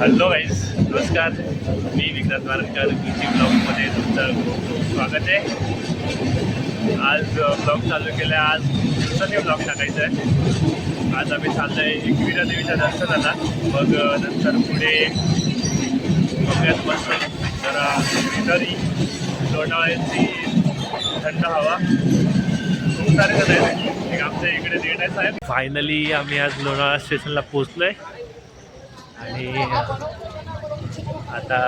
Hello guys नमस्कार. मी विक्रांत वारकर कृषी ब्लॉगमध्ये तुमचं खूप खूप स्वागत आहे. आज ब्लॉग चालू केला. आज दिवसाने ब्लॉग टाकायचा आहे. आज आम्ही चाललो आहे एकविरा देवीच्या दर्शनाला. मग नंतर पुढे बघ्यात मस्त. जरा विदरी लोणावळ्याची थंड हवा. खूप सारे जण आहेत. एक आमच्या इकडे लेट आहे साहेब. फायनली आम्ही आज लोणावळा स्टेशनला पोचलो आहे आणि आता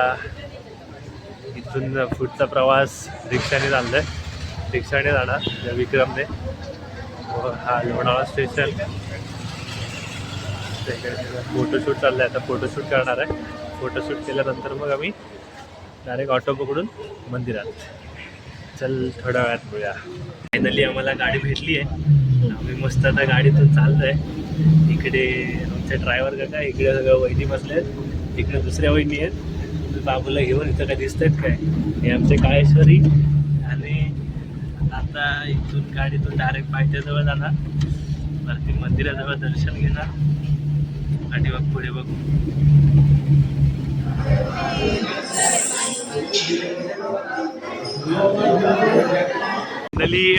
इथून पुढचा प्रवास रिक्षाने चालला आहे रिक्षाने जाणार त्या विक्रमने. हा लोणावळा स्टेशन. फोटोशूट चाललं आहे आता फोटोशूट करणार आहे. फोटोशूट केल्यानंतर मग आम्ही डायरेक्ट ऑटो पकडून मंदिरात. चल थोड्या वेळात मिळूया फायनली आम्हाला गाडी भेटली आहे आम्ही मस्त आता गाडीतून चाललो आहे इकडे आमचे ड्रायव्हर काका इकडे सगळं वहिनी आहेत. इकडे दुसऱ्या वहिनी आहेत. बाबूला घेऊन इथं काय दिसत आहेत काय? हे आमचे काळेश्वरी. आणि आता इथून गाडीतून डायरेक्ट पायथ्याजवळ जाणार. वरती मंदिराजवळ दर्शन घेणार. आणि बघ पुढे बघू.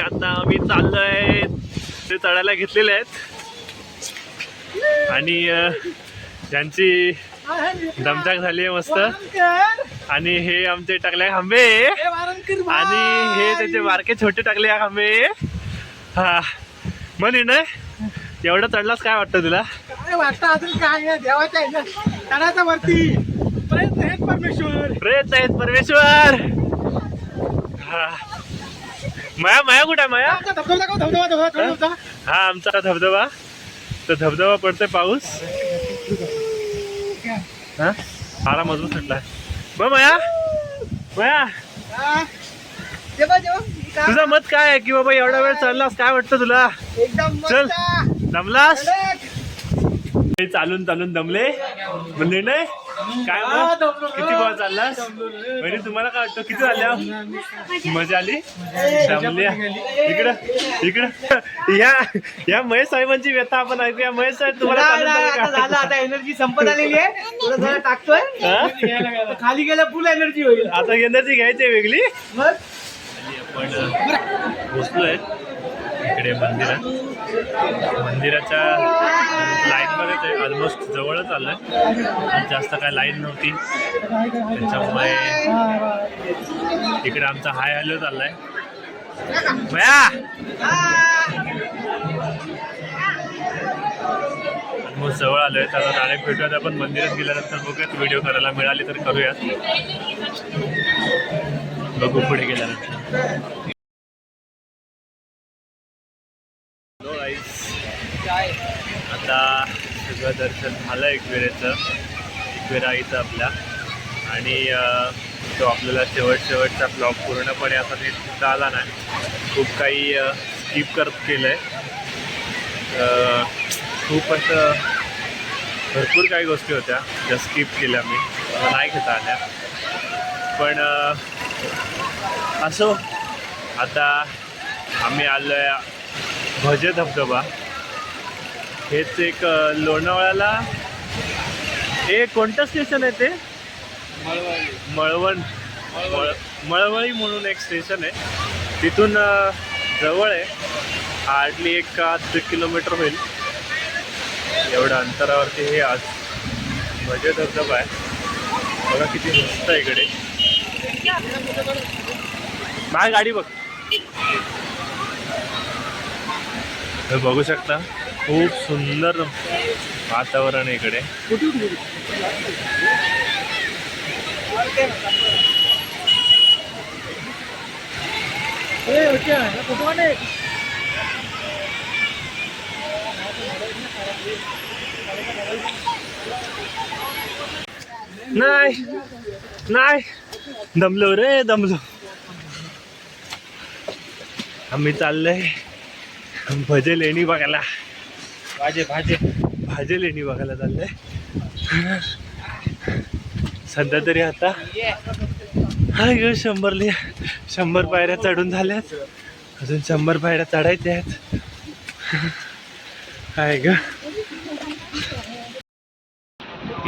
आता आम्ही चाललोय. ते चढायला घेतलेले आहेत. आणि त्यांची दमचाक झाली आहे मस्त. आणि हे आमचे टाकले खांबे. आणि हे त्याचे बारके छोटे टाकले खांबे. हा. म्हणे ना एवढं चढलास काय वाटतं तुला? काय वाटतं अजून काय देवाच्या चढायचा वरती. प्रयत्न आहेत परमेश्वर. प्रयत्न आहेत परमेश्वर. हा. माया माया कुठे माया? धबधबा हा आमचा धबधबा. तर धबधबा पडतोय पाऊस. हा? फारा मजबूत सुटलाय बघ माया. माया. तुझं मत काय आहे की बाबा एवढा वेळ चाललास? काय वाटतं तुला? चल. दमलास? चालून चालून दमले. म्हणले नाही काय हा, मग. किती वेळ चाललास? म्हणजे तुम्हाला काय वाटतं? किती झाल्या? मजा आली? दमल्या. इकडं इकडं. या या महेश साहेबांची व्यथा आपण ऐकूया. महेश साहेब तुम्हाला चालून आता काय झालं आता एनर्जी संपत आलेली आहे. थोडं जरा टाकतोय. हा? खाली गेल्या फुल एनर्जी होईल. आता एनर्जी घ्यायची आहे वेगळी. मग? आपण. इकडे मंदिरात. मंदिराच्या लाईनमध्येच आहे ऑलमोस्ट जवळच आलोय. आणि जास्त काय लाईन नव्हती. त्याच्यामुळे इकडे आमचा हाय हॅलो चाललाय ऑलमोस्ट जवळ आलोय. तर आता डायरेक्ट भेटूयात. आपण मंदिरात गेल्यानंतर बघूयात. व्हिडिओ करायला मिळाली तर करूयात. बघू पुढे गेल्यानंतर. गाईज आता सगळं दर्शन झालं एकविरेचं एकविरा इथं आपल्या. आणि तो आपल्याला शेवट शेवटचा ब्लॉग पूर्णपणे असा नीट सुद्धा आला नाही. खूप काही स्किप करत केलं आहे खूप असं भरपूर काही गोष्टी होत्या. ज्या स्किप केल्या मी. नाही घेता आल्या. पण असो. आता आम्ही आलो आहे भजे धबधबा. हेच एक लोणावळ्याला हे कोणतं स्टेशन आहे ते? मळवण. मळ मळवळी म्हणून एक स्टेशन आहे. तिथून जवळ आहे. हार्डली एक का दीड किलोमीटर होईल. एवढ्या अंतरावरती हे आज भजे धबधबा आहे. बघा किती मस्त आहे इकडे. बाय गाडी बघ. हे बघू शकता खूप सुंदर वातावरण आहे इकडे. नाही नाही. दमलो रे दमलो. आम्ही चाललंय. भजे लेणी बघायला. भाजे भाजे. भाजे लेणी बघायला चाललंय. सध्या तरी आता हाय ग शंभर ले शंभर पायऱ्या चढून झाल्यात. अजून शंभर पायऱ्या चढायच्या आहेत. काय ग?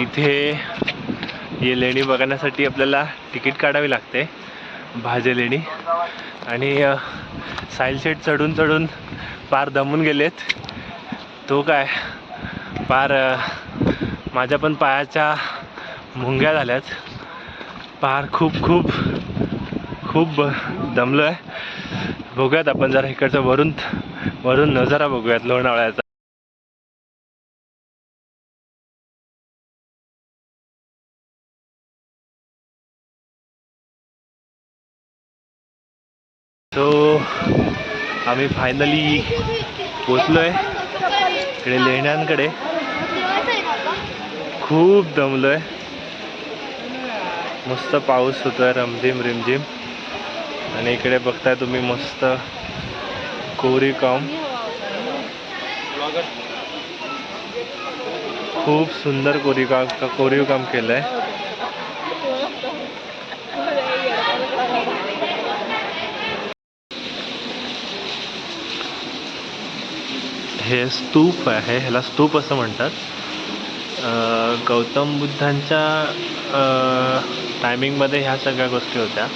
इथे ये लेणी बघण्यासाठी आपल्याला तिकीट काढावी लागते. भाजे लेणी. आणि साईल शेट चढून चढून पार दमून गेलेत. तो काय? पार माझ्या पण पायाच्या मुंग्या झाल्यात. पार खूप खूप खूप दमलो आहे बघूयात आपण जरा इकडचं वरून वरून नजारा बघूयात लोणावळ्याचा. आम्ही फायनली पोचलो आहे इकडे लेण्यांकडे. खूप दमलो आहे मस्त पाऊस होतोय रमझिम रिमझिम. आणि इकडे बघताय तुम्ही मस्त कोरी काम. खूप सुंदर कोरीव काम कोरीव काम केलंय. हे स्तूप आहे ह्याला स्तूप असं म्हणतात. गौतम बुद्धांच्या टायमिंगमध्ये ह्या सगळ्या गोष्टी होत्या.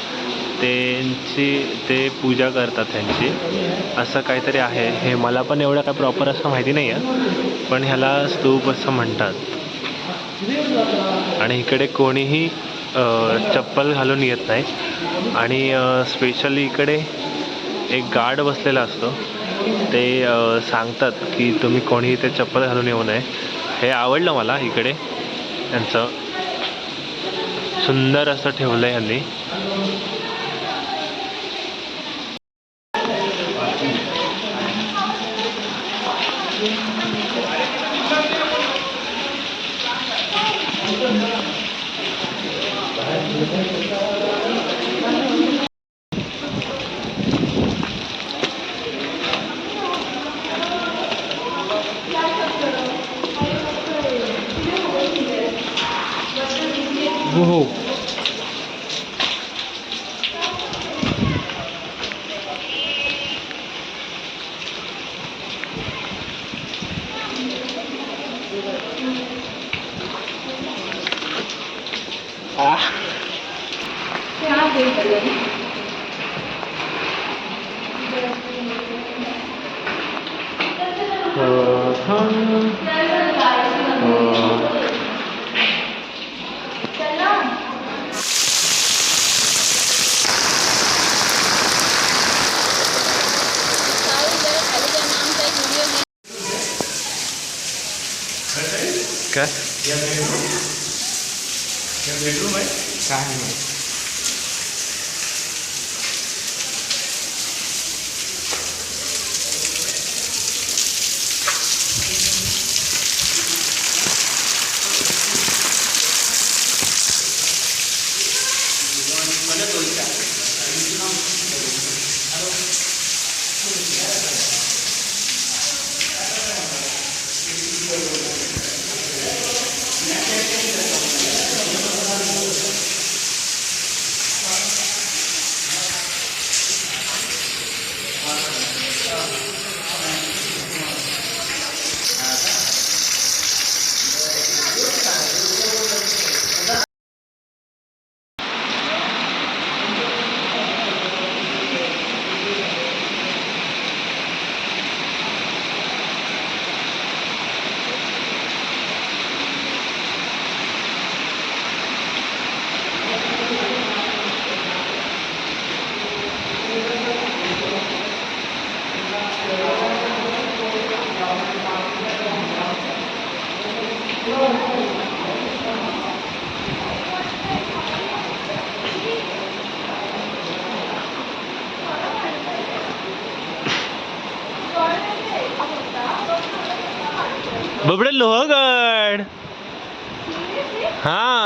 त्यांची ते पूजा करतात त्यांची असं काहीतरी आहे. हे मला पण एवढं काय प्रॉपर असं माहिती नाही आहे पण ह्याला स्तूप असं म्हणतात. आणि इकडे कोणीही चप्पल घालून येत नाही. आणि स्पेशली इकडे एक गार्ड बसलेला असतो. ते सांगतात की तुम्ही कोणी इथे चप्पल घालून येऊ नये. हे आवडलं मला इकडे. यांचं सुंदर असं ठेवलं आहे यांनी हो काय काय नाही बबडे लोहगड. हा.